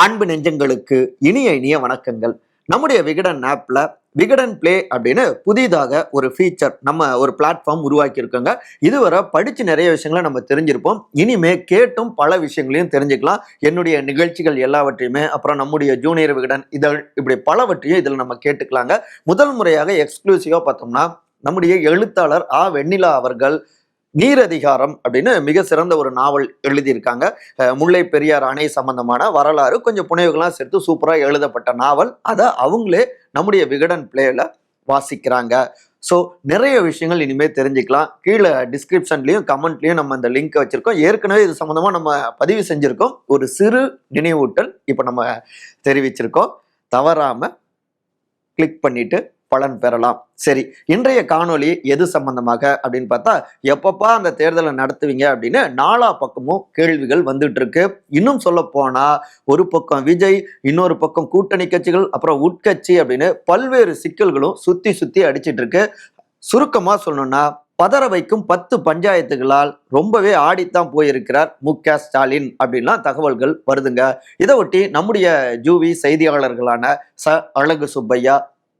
அன்பு நெஞ்சங்களுக்கு இனிய இனிய வணக்கங்கள். நம்முடைய விகடன் ஆப்ல விகடன் பிளே அப்படின்னு புதிதாக ஒரு ஃபீச்சர் நம்ம ஒரு பிளாட்ஃபார்ம் உருவாக்கியிருக்கோங்க. இதுவரை படித்து நிறைய விஷயங்களை நம்ம தெரிஞ்சிருப்போம். இனிமே கேட்டும் பல விஷயங்களையும் தெரிஞ்சுக்கலாம். என்னுடைய நிகழ்ச்சிகள் எல்லாவற்றையுமே அப்புறம் நம்முடைய ஜூனியர் விகடன் இதழ் இப்படி பலவற்றையும் இதில் நம்ம கேட்டுக்கலாங்க. முதல் முறையாக எக்ஸ்க்ளூசிவாக பார்த்தோம்னா நம்முடைய எழுத்தாளர் ஆ வெண்ணிலா அவர்கள் நீரதிகாரம் அப்படின்னு மிக சிறந்த ஒரு நாவல் எழுதியிருக்காங்க. முல்லை பெரியார் அணை சம்பந்தமான வரலாறு கொஞ்சம் புனைவுகள்லாம் சேர்த்து சூப்பராக எழுதப்பட்ட நாவல். அதை அவங்களே நம்முடைய விகடன் பிளேயில் வாசிக்கிறாங்க. ஸோ நிறைய விஷயங்கள் இனிமேல் தெரிஞ்சுக்கலாம். கீழே டிஸ்கிரிப்ஷன்லையும் கமெண்ட்லையும் நம்ம அந்த லிங்க் வச்சுருக்கோம். ஏற்கனவே இது சம்மந்தமாக நம்ம பதிவு செஞ்சுருக்கோம். ஒரு சிறு நினைவூட்டல் இப்போ நம்ம தெரிவிச்சிருக்கோம். தவறாமல் கிளிக் பண்ணிவிட்டு பலன் பெறலாம். சரி இன்றைய காணொளி எது சம்பந்தமாக அப்படின்னு பார்த்தா எப்பப்பா அந்த தேர்தலை நடத்துவீங்க அப்படின்னு நாலா பக்கமும் கேள்விகள் வந்துட்டு இருக்கு. இன்னும் சொல்ல போனா ஒரு பக்கம் விஜய் இன்னொரு பக்கம் கூட்டணி கட்சிகள் அப்புறம் உட்கட்சி அப்படின்னு பல்வேறு சிக்கல்களும் சுத்தி சுத்தி அடிச்சிட்டு இருக்கு. சுருக்கமா சொல்லணும்னா பதற வைக்கும் பத்து பஞ்சாயத்துகளால் ரொம்பவே ஆடித்தான் போயிருக்கிறார் மு. க. ஸ்டாலின் அப்படின்லாம் தகவல்கள் வருதுங்க. இதை ஒட்டி நம்முடைய ஜூவி செய்தியாளர்களான ச. அழகு சுப்பையா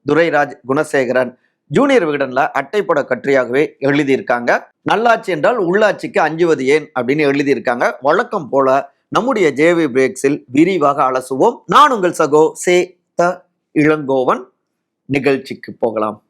துரைராஜ் குணசேகரன் ஜூனியர் விகடன்ல அட்டைப்பட கட்டுரையாகவே எழுதியிருக்காங்க. நல்லாட்சி என்றால் உள்ளாட்சிக்கு அஞ்சுவது ஏன் அப்படின்னு எழுதியிருக்காங்க. வழக்கம் போல நம்முடைய ஜேவி பிரேக்ஸில் விரிவாக அலசுவோம். நான் உங்கள் சகோ சே த இளங்கோவன். நிகழ்ச்சிக்கு போகலாம்.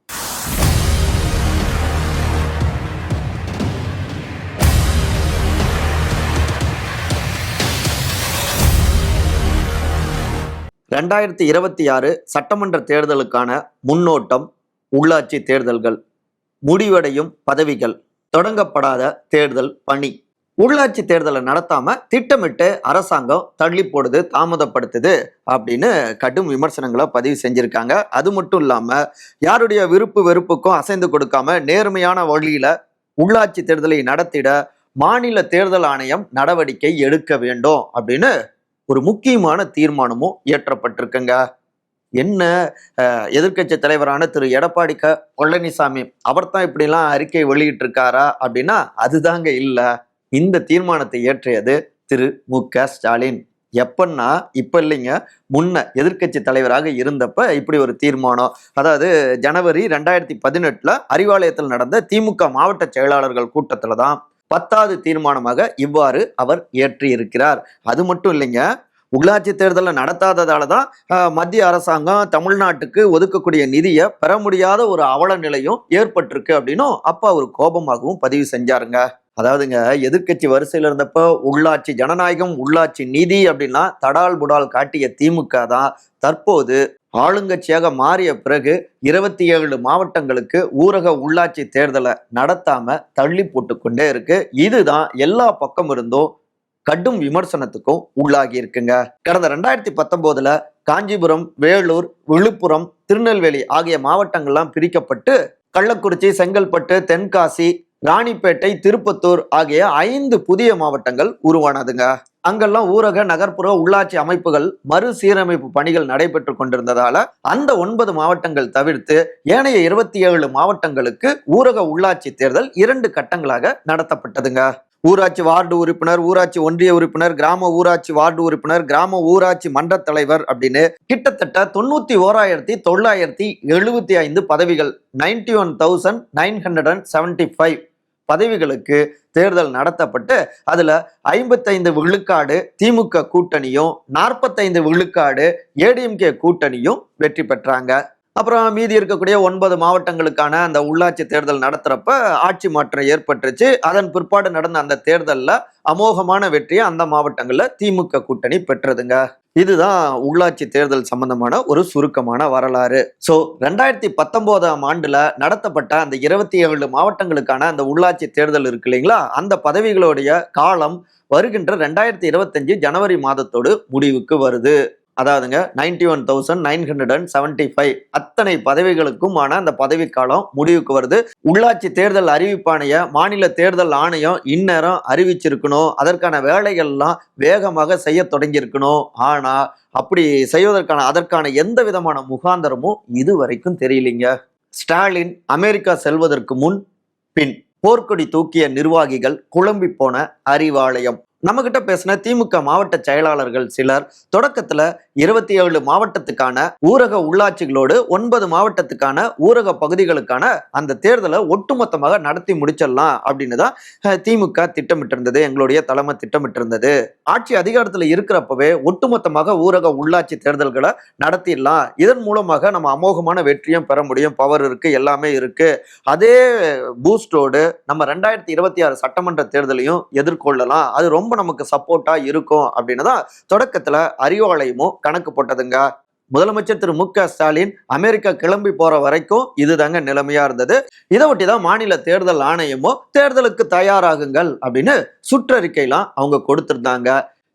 ரெண்டாயிரத்தி இருபத்தி ஆறு சட்டமன்ற தேர்தலுக்கான முன்னோட்டம் உள்ளாட்சி தேர்தல்கள் முடிவடையும் பதவிகள் தொடங்கப்படாத தேர்தல் பணி. உள்ளாட்சி தேர்தலை நடத்தாம திட்டமிட்டு அரசாங்கம் தள்ளி போடுது தாமதப்படுத்துது அப்படின்னு கடும் விமர்சனங்களை பதிவு செஞ்சிருக்காங்க. அது மட்டும் இல்லாம யாருடைய விருப்பு வெறுப்புக்கும் அசைந்து கொடுக்காம நேர்மையான வழியில உள்ளாட்சி தேர்தலை நடத்திட மாநில தேர்தல் ஆணையம் நடவடிக்கை எடுக்க வேண்டும் அப்படின்னு ஒரு முக்கியமான தீர்மானமும் இயற்றப்பட்டிருக்குங்க. என்ன எதிர்கட்சி தலைவரான திரு. எடப்பாடி க பழனிசாமி அவர் தான் இப்படிலாம் அறிக்கை வெளியிட்டிருக்காரா அப்படின்னா அதுதாங்க இல்லை. இந்த தீர்மானத்தை இயற்றியது திரு. மு. க. ஸ்டாலின். எப்பன்னா இப்ப இல்லைங்க முன்ன எதிர்க்கட்சி தலைவராக இருந்தப்ப இப்படி ஒரு தீர்மானம். அதாவது ஜனவரி ரெண்டாயிரத்தி பதினெட்டுல அறிவாலயத்தில் நடந்த திமுக மாவட்ட செயலாளர்கள் கூட்டத்துல தான் பத்தாவது தீர்மானமாக இவ்வாறு அவர் இயற்றி இருக்கிறார் அது மட்டும் இல்லைங்க உள்ளாட்சி தேர்தலை நடத்தாததால தான் மத்திய அரசாங்கம் தமிழ்நாட்டுக்கு ஒதுக்கக்கூடிய நிதியை பெற முடியாத ஒரு அவல நிலையும் ஏற்பட்டிருக்கு அப்படின்னும் அப்பா அவர் கோபமாகவும் பதிவு செஞ்சாருங்க. அதாவதுங்க எதிர்க்கட்சி வரிசையில் இருந்தப்ப உள்ளாட்சி ஜனநாயகம் உள்ளாட்சி நிதி அப்படின்னா தடால் புடால் காட்டிய திமுக தான் தற்போது ஆளுங்கட்சியாக மாறிய பிறகு இருபத்தி ஏழு மாவட்டங்களுக்கு ஊரக உள்ளாட்சி தேர்தலை நடத்தாம தள்ளி போட்டு கொண்டே இருக்கு. இதுதான் எல்லா பக்கம் இருந்தும் கடும் விமர்சனத்துக்கும் உள்ளாகி இருக்குங்க. கடந்த ரெண்டாயிரத்தி பத்தொன்பதுல காஞ்சிபுரம் வேலூர் விழுப்புரம் திருநெல்வேலி ஆகிய மாவட்டங்கள்லாம் பிரிக்கப்பட்டு கள்ளக்குறிச்சி செங்கல்பட்டு தென்காசி ராணிப்பேட்டை திருப்பத்தூர் ஆகிய ஐந்து புதிய மாவட்டங்கள் உருவானதுங்க. அங்கெல்லாம் ஊரக நகர்ப்புற உள்ளாட்சி அமைப்புகள் மறுசீரமைப்பு பணிகள் நடைபெற்று கொண்டிருந்ததால அந்த ஒன்பது மாவட்டங்கள் தவிர்த்து ஏனைய இருபத்தி ஏழு மாவட்டங்களுக்கு ஊரக உள்ளாட்சி தேர்தல் இரண்டு கட்டங்களாக நடத்தப்பட்டதுங்க. ஊராட்சி வார்டு உறுப்பினர் ஊராட்சி ஒன்றிய உறுப்பினர் கிராம ஊராட்சி வார்டு உறுப்பினர் கிராம ஊராட்சி மன்ற தலைவர் அப்படின்னு கிட்டத்தட்ட தொண்ணூத்தி ஓராயிரத்தி தொள்ளாயிரத்தி எழுபத்தி ஐந்து பதவிகள் ninety one thousand nine hundred and seventy five பதவிகளுக்கு தேர்தல் நடத்தப்பட்டு அதில் ஐம்பத்தைந்து விழுக்காடு திமுக கூட்டணியும் நாற்பத்தைந்து விழுக்காடு ஏடிஎம்கே கூட்டணியும் வெற்றி பெற்றாங்க. அப்புறம் மீதி இருக்கக்கூடிய ஒன்பது மாவட்டங்களுக்கான அந்த உள்ளாட்சி தேர்தல் நடத்துகிறப்ப ஆட்சி மாற்றம் ஏற்பட்டுச்சு அதன் பிற்பாடு நடந்த அந்த தேர்தலில் அமோகமான வெற்றியை அந்த மாவட்டங்களில் திமுக கூட்டணி பெற்றதுங்க. இதுதான் உள்ளாட்சி தேர்தல் சம்பந்தமான ஒரு சுருக்கமான வரலாறு. ஸோ ரெண்டாயிரத்தி பத்தொன்பதாம் ஆண்டுல நடத்தப்பட்ட அந்த இருபத்தி ஏழு மாவட்டங்களுக்கான அந்த உள்ளாட்சி தேர்தல் இருக்கு இல்லைங்களா? அந்த பதவிகளுடைய காலம் வருகின்ற ரெண்டாயிரத்தி இருபத்தஞ்சு ஜனவரி மாதத்தோடு முடிவுக்கு வருது. அதாவதுங்க ninety one thousand nine hundred and seventy five அத்தனை பதவிகளுக்குமான அந்த பதவிக்காலம் முடிவுக்கு வருது. உள்ளாட்சி தேர்தல் அறிவிப்பாணைய மாநில தேர்தல் ஆணையம் இந்நேரம் அறிவிச்சிருக்கணும். அதற்கான வேலைகள்லாம் வேகமாக செய்ய தொடங்கியிருக்கணும். ஆனா அப்படி செய்வதற்கான அதற்கான எந்த விதமான முகாந்தரமும் இது வரைக்கும் தெரியலிங்க. ஸ்டாலின் அமெரிக்கா செல்வதற்கு முன் பின் போர்க்கொடி தூக்கிய நிர்வாகிகள் குழம்பி போன அறிவாலயம். நம்ம கிட்ட பேசின திமுக மாவட்ட செயலாளர்கள் சிலர் தொடக்கத்துல இருபத்தி ஏழு மாவட்டத்துக்கான ஊரக உள்ளாட்சிகளோடு ஒன்பது மாவட்டத்துக்கான ஊரக பகுதிகளுக்கான அந்த தேர்தலை ஒட்டுமொத்தமாக நடத்தி முடிச்சிடலாம் அப்படின்னு தான் திமுக திட்டமிட்டிருந்தது எங்களுடைய தலைமை திட்டமிட்டிருந்தது. ஆட்சி அதிகாரத்துல இருக்கிறப்பவே ஒட்டுமொத்தமாக ஊரக உள்ளாட்சி தேர்தல்களை நடத்திடலாம். இதன் மூலமாக நம்ம அமோகமான வெற்றியும் பெற முடியும். பவர் இருக்கு எல்லாமே இருக்கு. அதே பூஸ்டோடு நம்ம ரெண்டாயிரத்தி இருபத்தி ஆறு சட்டமன்ற தேர்தலையும் எதிர்கொள்ளலாம். அது ரொம்ப நமக்கு சப்போர்ட்டா இருக்கும் அப்படின்னு தான் தொடக்கத்துல அறிவாலயமும் கணக்கு போட்டதுங்க. முதலமைச்சர் திரு மு க ஸ்டாலின் அமெரிக்கா கிளம்பி போற வரைக்கும் இதுதாங்க நிலைமையா இருந்தது. இதை ஒட்டி தான் மாநில தேர்தல் ஆணையமும் தேர்தலுக்கு தயாராகுங்கள் அப்படின்னு சுற்றறிக்கைலாம் அவங்க கொடுத்திருந்தாங்க.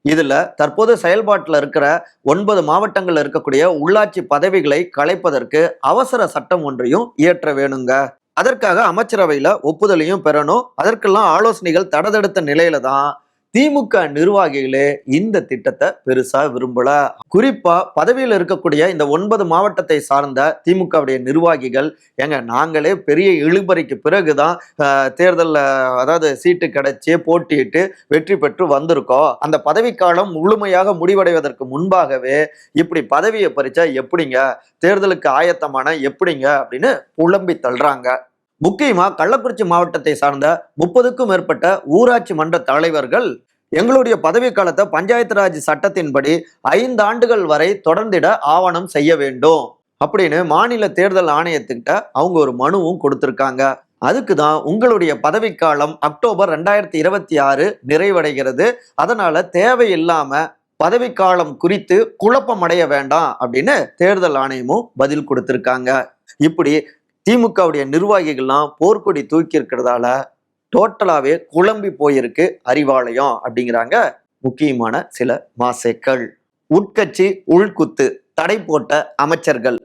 இதுல தற்போது செயல்பாட்டில் இருக்கிற ஒன்பது மாவட்டங்கள்ல இருக்கக்கூடிய உள்ளாட்சி பதவிகளை கலைப்பதற்கு அவசர சட்டம் ஒன்றையும் இயற்ற வேணுங்க. அதற்காக அமைச்சரவையில ஒப்புதலையும் பெறணும். அதற்கெல்லாம் ஆலோசனைகள் தடதெடுத்த நிலையில தான். திமுக நிர்வாகிகளே இந்த திட்டத்தை பெருசா விரும்பல. குறிப்பா பதவியில் இருக்கக்கூடிய இந்த ஒன்பது மாவட்டத்தை சார்ந்த திமுகவுடைய நிர்வாகிகள் எங்க நாங்களே பெரிய இழுபறிக்கு பிறகுதான் தேர்தலில் அதாவது சீட்டு கிடைச்சி போட்டியிட்டு வெற்றி பெற்று வந்திருக்கோம். அந்த பதவிக்காலம் முழுமையாக முடிவடைவதற்கு முன்பாகவே இப்படி பதவியை பறிச்சா எப்படிங்க? தேர்தலுக்கு ஆயத்தமான எப்படிங்க? அப்படின்னு புலம்பி தள்ளுறாங்க. முக்கியமா கள்ளக்குறிச்சி மாவட்டத்தை சார்ந்த முப்பதுக்கும் மேற்பட்ட ஊராட்சி மன்ற தலைவர்கள் எங்களுடைய பதவிக்காலத்தை பஞ்சாயத்து ராஜ் சட்டத்தின்படி ஐந்து ஆண்டுகள் வரை தொடர்ந்திட ஆவணம் செய்ய வேண்டும் அப்படின்னு மாநில தேர்தல் ஆணையத்துக்கிட்ட அவங்க ஒரு மனுவும் கொடுத்துருக்காங்க. அதுக்கு தான் உங்களுடைய பதவிக்காலம் அக்டோபர் ரெண்டாயிரத்தி இருபத்தி ஆறு நிறைவடைகிறது. அதனால தேவையில்லாம பதவிக்காலம் குறித்து குழப்பம் அடைய வேண்டாம் அப்படின்னு தேர்தல் ஆணையமும் பதில் கொடுத்திருக்காங்க. இப்படி திமுகவுடைய நிர்வாகிகள்லாம் போர்க்கொடி தூக்கி இருக்கிறதால டோட்டலாகவே குழம்பி போயிருக்கு அறிவாலயம் அப்படிங்கிறாங்க முக்கியமான சில மாசேக்கள். உட்கட்சி உள்குத்து தடை போட்ட அமைச்சர்கள்.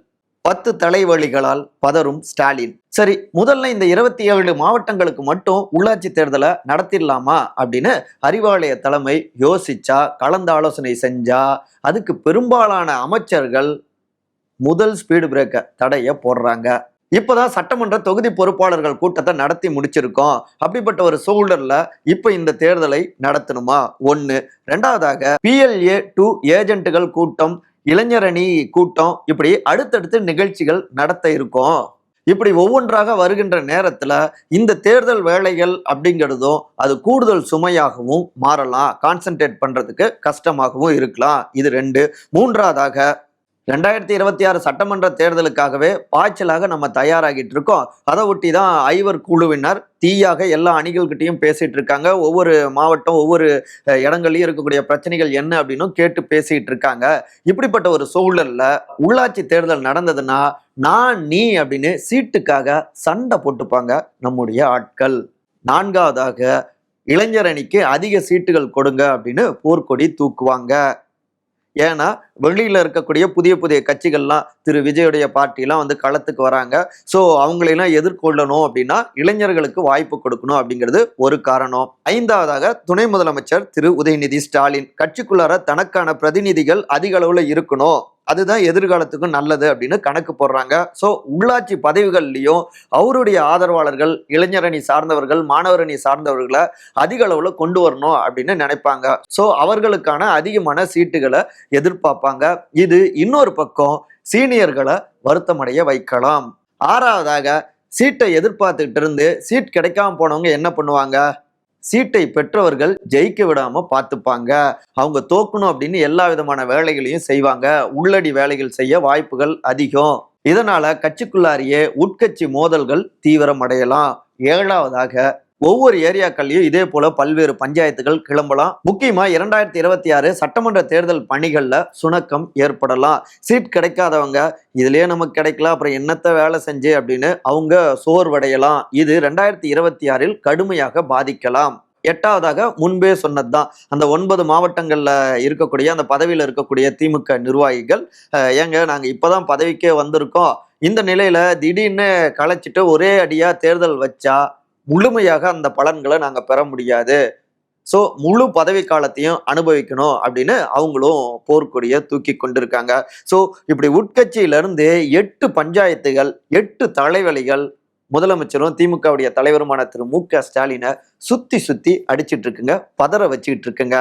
பத்து தலைவலிகளால் பதறும் ஸ்டாலின். சரி முதல்ல இந்த இருபத்தி ஏழு மாவட்டங்களுக்கு மட்டும் உள்ளாட்சி தேர்தலை நடத்திடலாமா அப்படின்னு அறிவாலய தலைமை யோசிச்சா கலந்து ஆலோசனை செஞ்சா அதுக்கு பெரும்பாலான அமைச்சர்கள் முதல் ஸ்பீடு பிரேக்கர் தடையை போடுறாங்க. இப்போதான் சட்டமன்ற தொகுதி பொறுப்பாளர்கள் கூட்டத்தை நடத்தி முடிச்சிருக்கோம். அப்படிப்பட்ட ஒரு சூழல்ல இப்போ இந்த தேர்தலை நடத்தணுமா? ஒன்று ரெண்டாவதாக பிஎல்ஏ டூ ஏஜென்ட்டுகள் கூட்டம் இளைஞரணி கூட்டம் இப்படி அடுத்தடுத்து நிகழ்ச்சிகள் நடத்த இருக்கோம். இப்படி ஒவ்வொன்றாக வருகின்ற நேரத்தில் இந்த தேர்தல் வேலைகள் அப்படிங்கிறதும் அது கூடுதல் சுமையாகவும் மாறலாம். கான்சென்ட்ரேட் பண்ணுறதுக்கு கஷ்டமாகவும் இருக்கலாம். இது ரெண்டு. மூன்றாவதாக ரெண்டாயிரத்தி இருபத்தி ஆறு சட்டமன்ற தேர்தலுக்காகவே பாய்ச்சலாக நம்ம தயாராகிட்டு இருக்கோம் அதை ஒட்டி தான் ஐவர் குழுவினர் தீயாக எல்லா அணிகள்கிட்டையும் பேசிட்டு இருக்காங்க ஒவ்வொரு மாவட்டம் ஒவ்வொரு இடங்கள்லையும் இருக்கக்கூடிய பிரச்சனைகள் என்ன அப்படின்னும் கேட்டு பேசிட்டு இருக்காங்க இப்படிப்பட்ட ஒரு சூழல்ல உள்ளாட்சி தேர்தல் நடந்ததுன்னா நான் நீ அப்படின்னு சீட்டுக்காக சண்டை போட்டுப்பாங்க நம்முடைய ஆட்கள். நான்காவதாக இளைஞர் அணிக்கு அதிக சீட்டுகள் கொடுங்க அப்படின்னு போர்க்கொடி தூக்குவாங்க. ஏன்னா வெளியில இருக்கக்கூடிய புதிய புதிய கட்சிகள்லாம் திரு. விஜயுடைய பார்ட்டிலாம் வந்து களத்துக்கு வராங்க. ஸோ அவங்களெல்லாம் எதிர்கொள்ளணும் அப்படின்னா இளைஞர்களுக்கு வாய்ப்பு கொடுக்கணும் அப்படிங்கிறது ஒரு காரணம். ஐந்தாவதாக துணை முதலமைச்சர் திரு. உதயநிதி ஸ்டாலின். கட்சிக்குள்ளார தனக்கான பிரதிநிதிகள் அதிக அளவுல இருக்கணும். அதுதான் எதிர்காலத்துக்கும் நல்லது அப்படின்னு கணக்கு போடுறாங்க. ஸோ உள்ளாட்சி பதவிகள்லையும் அவருடைய ஆதரவாளர்கள் இளைஞரணி சார்ந்தவர்கள் மாணவரணி சார்ந்தவர்களை அதிக அளவில் கொண்டு வரணும் அப்படின்னு நினைப்பாங்க. ஸோ அவர்களுக்கான அதிகமான சீட்டுகளை எதிர்பார்ப்பாங்க. இது இன்னொரு பக்கம் சீனியர்களை வருத்தமடைய வைக்கலாம். ஆறாவதாக சீட்டை எதிர்பார்த்துக்கிட்டு இருந்து சீட் கிடைக்காம போனவங்க என்ன பண்ணுவாங்க? சீட்டை பெற்றவர்கள் ஜெயிக்க விடாம பார்த்துப்பாங்க. அவங்க தோக்கணும் அப்படின்னு எல்லா விதமான வேலைகளையும் செய்வாங்க. உள்ளடி வேலைகள் செய்ய வாய்ப்புகள் அதிகம். இதனால கட்சிக்குள்ளாரியே உட்கட்சி மோதல்கள் தீவிரம் அடையலாம் ஏழாவதாக ஒவ்வொரு ஏரியாக்கள்லையும் இதே போல பல்வேறு பஞ்சாயத்துகள் கிளம்பலாம். முக்கியமா இரண்டாயிரத்தி இருபத்தி ஆறு சட்டமன்ற தேர்தல் பணிகள்ல சுணக்கம் ஏற்படலாம். சீட் கிடைக்காதவங்க இதுலயே நமக்கு கிடைக்கல அப்புறம் என்னத்த வேலை செஞ்சு? அப்படின்னு அவங்க சோர்வடையலாம். இது ரெண்டாயிரத்தி இருபத்தி ஆறில் கடுமையாக பாதிக்கலாம். எட்டாவதாக முன்பே சொன்னதுதான். அந்த ஒன்பது மாவட்டங்கள்ல இருக்கக்கூடிய அந்த பதவியில இருக்கக்கூடிய திமுக நிர்வாகிகள் ஏங்க ஏங்க நாங்க இப்பதான் பதவிக்கே வந்திருக்கோம். இந்த நிலையில திடீர்னு கலைச்சிட்டு ஒரே அடியா தேர்தல் வச்சா முழுமையாக அந்த பலன்களை நாங்கள் பெற முடியாது. ஸோ முழு பதவி காலத்தையும் அனுபவிக்கணும் அப்படின்னு அவங்களும் போர்க்கொடியை தூக்கி கொண்டிருக்காங்க. ஸோ இப்படி உட்கட்சியிலிருந்து எட்டு பஞ்சாயத்துகள் எட்டு தலைவலிகள் முதலமைச்சரும் திமுகவுடைய தலைவருமான திரு. மு. க. ஸ்டாலினை சுத்தி சுத்தி அடிச்சிட்டு இருக்குங்க பதற வச்சுக்கிட்டு இருக்குங்க.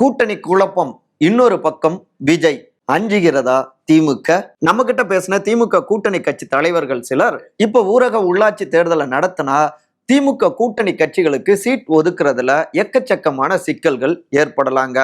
கூட்டணி குழப்பம் இன்னொரு பக்கம் விஜய். அஞ்சுகிறதா திமுக? நம்ம கிட்ட பேசின திமுக கூட்டணி கட்சி தலைவர்கள் சிலர் இப்ப ஊரக உள்ளாட்சி தேர்தலை நடத்தினா திமுக கூட்டணி கட்சிகளுக்கு சீட் ஒதுக்குறதுல எக்கச்சக்கமான சிக்கல்கள் ஏற்படலாங்க.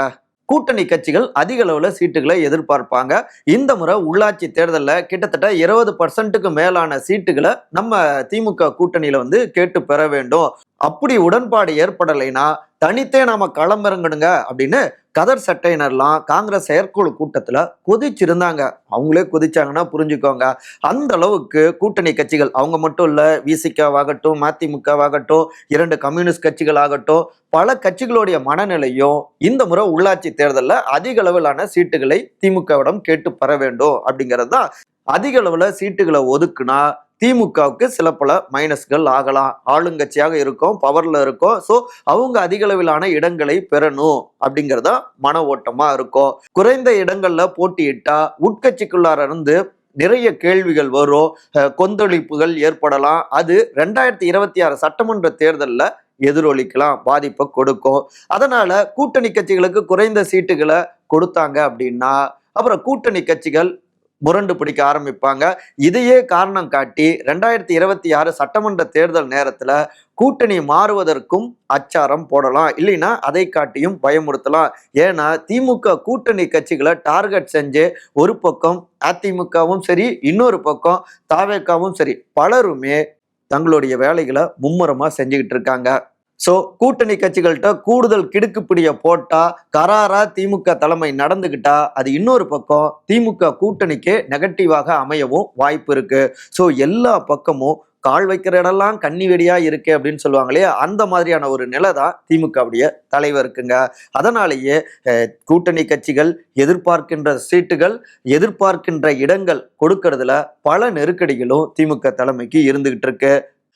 கூட்டணி கட்சிகள் அதிக அளவில் சீட்டுகளை எதிர்பார்ப்பாங்க. இந்த முறை உள்ளாட்சி தேர்தலில் கிட்டத்தட்ட இருபது பர்சன்ட்டுக்கு மேலான சீட்டுகளை நம்ம திமுக கூட்டணியில் வந்து கேட்டு பெற வேண்டும். அப்படி உடன்பாடு ஏற்படலைன்னா தனித்தே நாம களமிறங்கணுங்க அப்படின்னு கதர் சட்டையினர்லாம் காங்கிரஸ் செயற்குழு கூட்டத்துல கொதிச்சிருந்தாங்க. அவங்களே கொதிச்சாங்கன்னா புரிஞ்சுக்கோங்க. அந்த அளவுக்கு கூட்டணி கட்சிகள் அவங்க மட்டும் இல்ல விசிகாவாகட்டும் மதிமுகவாகட்டும் இரண்டு கம்யூனிஸ்ட் கட்சிகள் ஆகட்டும் பல கட்சிகளுடைய மனநிலையும் இந்த முறை உள்ளாட்சி தேர்தலில் அதிக அளவிலான சீட்டுகளை திமுகவிடம் கேட்டு பெற வேண்டும் அப்படிங்கிறது தான் அதிக அளவில் சீட்டுகளை ஒதுக்குனா திமுகவுக்கு சில பல மைனஸ்கள் ஆகலாம். ஆளுங்கட்சியாக இருக்கும் பவர்ல இருக்கும். ஸோ அவங்க அதிக அளவிலான இடங்களை பெறணும் அப்படிங்கிறத மன ஓட்டமா இருக்கும். குறைந்த இடங்கள்ல போட்டியிட்டா உட்கட்சிக்குள்ளார இருந்து நிறைய கேள்விகள் வரும். கொந்தளிப்புகள் ஏற்படலாம். அது ரெண்டாயிரத்தி இருபத்தி ஆறு சட்டமன்ற தேர்தலில் எதிரொலிக்கலாம் பாதிப்பை கொடுக்கும். அதனால கூட்டணி கட்சிகளுக்கு குறைந்த சீட்டுகளை கொடுத்தாங்க அப்படின்னா அப்புறம் கூட்டணி கட்சிகள் முரண்டு பிடிக்க ஆரம்பிப்பாங்க. இதையே காரணம் காட்டி ரெண்டாயிரத்தி இருபத்தி ஆறு சட்டமன்ற தேர்தல் நேரத்தில் கூட்டணி மாறுவதற்கும் அச்சாரம் போடலாம். இல்லைன்னா அதை காட்டியும் பயமுறுத்தலாம். ஏன்னா திமுக கூட்டணி கட்சிகளை டார்கெட் செஞ்சு ஒரு பக்கம் அதிமுகவும் சரி இன்னொரு பக்கம் தாவேக்காவும் சரி பலருமே தங்களுடைய வேலைகளை மும்முரமாக செஞ்சுக்கிட்டு இருக்காங்க. ஸோ கூட்டணி கட்சிகள்கிட்ட கூடுதல் கிடுக்குப்பிடிய போட்டா கராரா திமுக தலைமை நடந்துகிட்டா அது இன்னொரு பக்கம் திமுக கூட்டணிக்கு நெகட்டிவாக அமையவும் வாய்ப்பு இருக்கு. ஸோ எல்லா பக்கமும் கால் வைக்கிற இடம்லாம் கன்னி வெடியா இருக்கு அப்படின்னு சொல்லுவாங்களே அந்த மாதிரியான ஒரு நிலை தான் திமுகவுடைய தலைவருக்குங்க அதனாலேயே கூட்டணி கட்சிகள் எதிர்பார்க்கின்ற சீட்டுகள் எதிர்பார்க்கின்ற இடங்கள் கொடுக்கறதுல பல நெருக்கடிகளும் திமுக தலைமைக்கு இருந்துகிட்டு இருக்கு.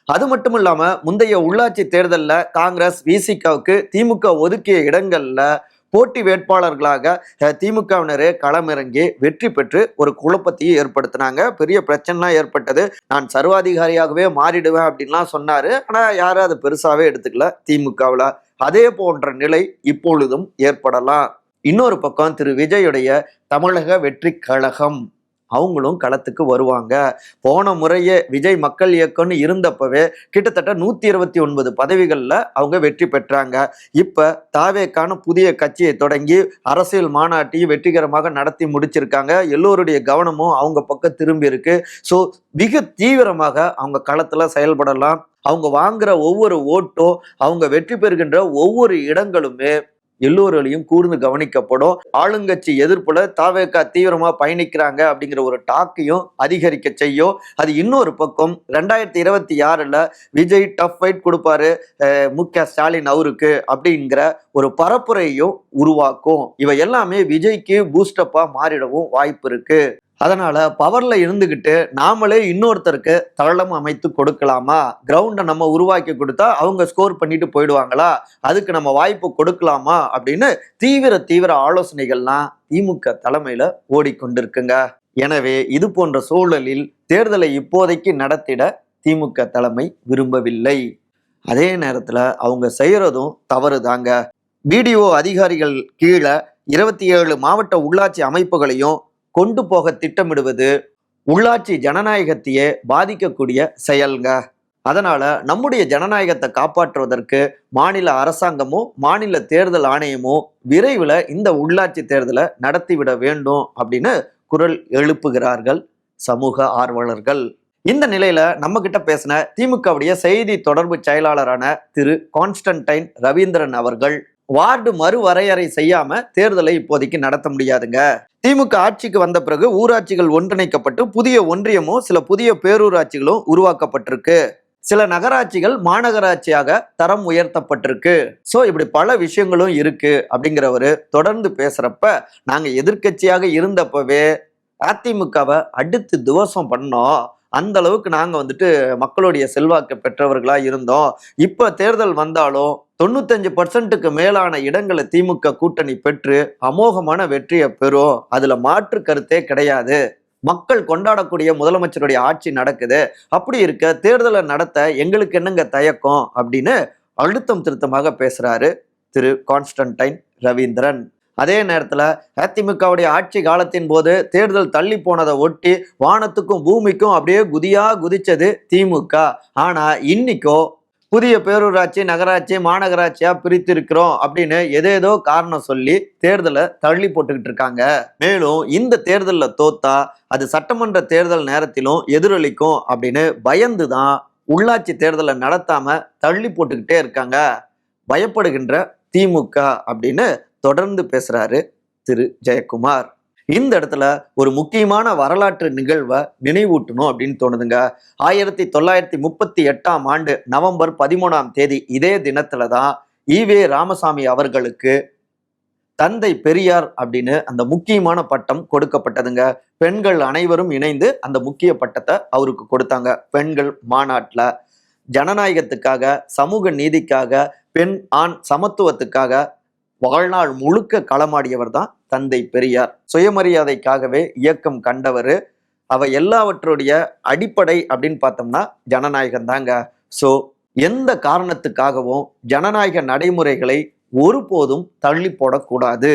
அது மட்டும் இல்லாம முந்தைய உள்ளாட்சி தேர்தலில் காங்கிரஸ் விசிகாவுக்கு திமுக ஒதுக்கிய இடங்கள்ல போட்டி வேட்பாளர்களாக திமுகவினரே களமிறங்கி வெற்றி பெற்று ஒரு குழப்பத்தையும் ஏற்படுத்தினாங்க. பெரிய பிரச்சனைலாம் ஏற்பட்டது. நான் சர்வாதிகாரியாகவே மாறிடுவேன் அப்படின்லாம் சொன்னாரு. ஆனால் யாரும் அதை பெருசாகவே எடுத்துக்கல திமுகவில். அதே போன்ற நிலை இப்பொழுதும் ஏற்படலாம். இன்னொரு பக்கம் திரு. விஜயுடைய தமிழக வெற்றி கழகம். அவங்களும் களத்துக்கு வருவாங்க. போன முறையே விஜய் மக்கள் இயக்கம்னு இருந்தப்பவே கிட்டத்தட்ட நூத்தி இருபத்தி ஒன்பது பதவிகளில் அவங்க வெற்றி பெற்றாங்க. இப்ப தாவேக்கான புதிய கட்சியை தொடங்கி அரசியல் மாநாட்டையும் வெற்றிகரமாக நடத்தி முடிச்சிருக்காங்க. எல்லோருடைய கவனமும் அவங்க பக்கம் திரும்பி இருக்கு. ஸோ மிக தீவிரமாக அவங்க களத்துல செயல்படலாம். அவங்க வாங்குற ஒவ்வொரு ஓட்டும் அவங்க வெற்றி பெறுகின்ற ஒவ்வொரு இடங்களுமே எல்லோராலையும் கூர்ந்து கவனிக்கப்படும். ஆளுங்கட்சி எதிர்ப்புல தாவேக்கா தீவிரமா பயணிக்கிறாங்க அப்படிங்கிற ஒரு டாக்கையும் அதிகரிக்க செய்யும். அது இன்னொரு பக்கம் ரெண்டாயிரத்தி இருபத்தி ஆறுல விஜய் டஃப் ஃபைட் கொடுப்பாரு மு க ஸ்டாலின் அவருக்கு அப்படிங்கிற ஒரு பரப்புரையும் உருவாக்கும். இவை எல்லாமே விஜய்க்கு பூஸ்டப்பா மாறிடவும் வாய்ப்பு இருக்கு. அதனால பவர்ல இருந்துகிட்டு நாமளே இன்னொருத்தருக்கு தளம் அமைத்து கொடுக்கலாமா? கிரவுண்டை நம்ம உருவாக்கி கொடுத்தா அவங்க ஸ்கோர் பண்ணிட்டு போயிடுவாங்களா? அதுக்கு நம்ம வாய்ப்பு கொடுக்கலாமா? அப்படின்னு தீவிர தீவிர ஆலோசனைகள்லாம் திமுக தலைமையில ஓடிக்கொண்டிருக்குங்க. எனவே இது போன்ற சூழலில் தேர்தலை இப்போதைக்கு நடத்திட திமுக தலைமை விரும்பவில்லை. அதே நேரத்துல அவங்க செய்யறதும் தவறு தாங்க பிடிஓ அதிகாரிகள் கீழே இருபத்தி ஏழு மாவட்ட உள்ளாட்சி அமைப்புகளையும் கொண்டு போக திட்டமிடுவது உள்ளாட்சி ஜனநாயகத்தையே பாதிக்கக்கூடிய செயல்ங்க. அதனால நம்முடைய ஜனநாயகத்தை காப்பாற்றுவதற்கு மாநில அரசாங்கமும் மாநில தேர்தல் ஆணையமும் விரைவில் இந்த உள்ளாட்சி தேர்தலை நடத்திவிட வேண்டும் அப்படின்னு குரல் எழுப்புகிறார்கள் சமூக ஆர்வலர்கள். இந்த நிலையில நம்ம கிட்ட பேசின திமுகவுடைய செய்தி தொடர்பு செயலாளரான திரு கான்ஸ்டன்டைன் ரவீந்திரன் அவர்கள் வார்டு மறுவரையறை செய்யாம தேர்தலை இப்போதைக்கு நடத்த முடியாதுங்க. திமுக ஆட்சிக்கு வந்த பிறகு ஊராட்சிகள் ஒன்றிணைக்கப்பட்டு புதிய ஒன்றியமும் சில புதிய பேரூராட்சிகளும் உருவாக்கப்பட்டிருக்கு. சில நகராட்சிகள் மாநகராட்சியாக தரம் உயர்த்தப்பட்டிருக்கு. ஸோ இப்படி பல விஷயங்களும் இருக்கு அப்படிங்கிறவரு தொடர்ந்து பேசுறப்ப நாங்க எதிர்க்கட்சியாக இருந்தப்பவே அதிமுகவை அடுத்து துவசம் பண்ணோம். அந்த அளவுக்கு நாங்கள் வந்துட்டு மக்களுடைய செல்வாக்கு பெற்றவர்களா இருந்தோம். இப்போ தேர்தல் வந்தாலும் தொண்ணூத்தஞ்சு பர்சன்ட்டுக்கு மேலான இடங்களை திமுக கூட்டணி பெற்று அமோகமான வெற்றியை பெறும். அதுல மாற்று கருத்தே கிடையாது. மக்கள் கொண்டாடக்கூடிய முதலமைச்சருடைய ஆட்சி நடக்குது. அப்படி இருக்க தேர்தலை நடத்த எங்களுக்கு என்னங்க தயக்கம்? அப்படின்னு அழுத்தம் திருத்தமாக பேசுறாரு திரு கான்ஸ்டன்டைன் ரவீந்திரன். அதே நேரத்தில் அதிமுகவுடைய ஆட்சி காலத்தின் போது தேர்தல் தள்ளி போனதை ஒட்டி வானத்துக்கும் பூமிக்கும் அப்படியே குதியா குதிச்சது திமுக. ஆனால் இன்னைக்கோ புதிய பேரூராட்சி நகராட்சி மாநகராட்சியா பிரித்திருக்கிறோம் அப்படின்னு எதேதோ காரணம் சொல்லி தேர்தலை தள்ளி போட்டுக்கிட்டு இருக்காங்க. மேலும் இந்த தேர்தலில் தோத்தா அது சட்டமன்ற தேர்தல் நேரத்திலும் எதிரொலிக்கும் அப்படின்னு பயந்து தான் உள்ளாட்சி தேர்தலை நடத்தாம தள்ளி போட்டுக்கிட்டே இருக்காங்க. பயப்படுகின்ற திமுக அப்படின்னு தொடர்ந்து பேசுறாரு திரு ஜெயக்குமார். இந்த இடத்துல ஒரு முக்கியமான வரலாற்று நிகழ்வை நினைவூட்டணும் அப்படின்னு தோணுதுங்க. ஆயிரத்தி தொள்ளாயிரத்தி முப்பத்தி எட்டாம் ஆண்டு நவம்பர் பதிமூணாம் தேதி இதே தினத்துல தான் ஈவே ராமசாமி அவர்களுக்கு தந்தை பெரியார் அப்படின்னு அந்த முக்கியமான பட்டம் கொடுக்கப்பட்டதுங்க. பெண்கள் அனைவரும் இணைந்து அந்த முக்கிய பட்டத்தை அவருக்கு கொடுத்தாங்க. பெண்கள் மாநாட்டில் ஜனநாயகத்துக்காக சமூக நீதிக்காக பெண் ஆண் சமத்துவத்துக்காக வாழ்நாள் முழுக்க களமாடியவர் தான் தந்தை பெரியார். சுயமரியாதைக்காகவே இயக்கம் கண்டவர். அவ எல்லாவற்றுடைய அடிப்படை அப்படின்னு பார்த்தோம்னா ஜனநாயகம் தாங்க ஸோ எந்த காரணத்துக்காகவும் ஜனநாயக நடைமுறைகளை ஒருபோதும் தள்ளி போடக்கூடாது.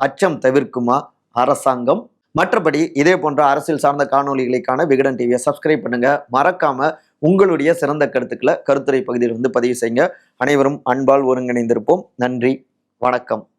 அச்சம் தவிர்க்குமா அரசாங்கம்? மற்றபடி இதே போன்ற அரசியல் சார்ந்த காணொளிகளுக்கான விகடன் டிவியை சப்ஸ்கிரைப் பண்ணுங்க. மறக்காம உங்களுடைய சிறந்த கருத்துக்களை கருத்துரை பகுதியில் வந்து பதிவு செய்யுங்க. அனைவரும் அன்பால் ஒருங்கிணைந்திருப்போம். நன்றி. வணக்கம்.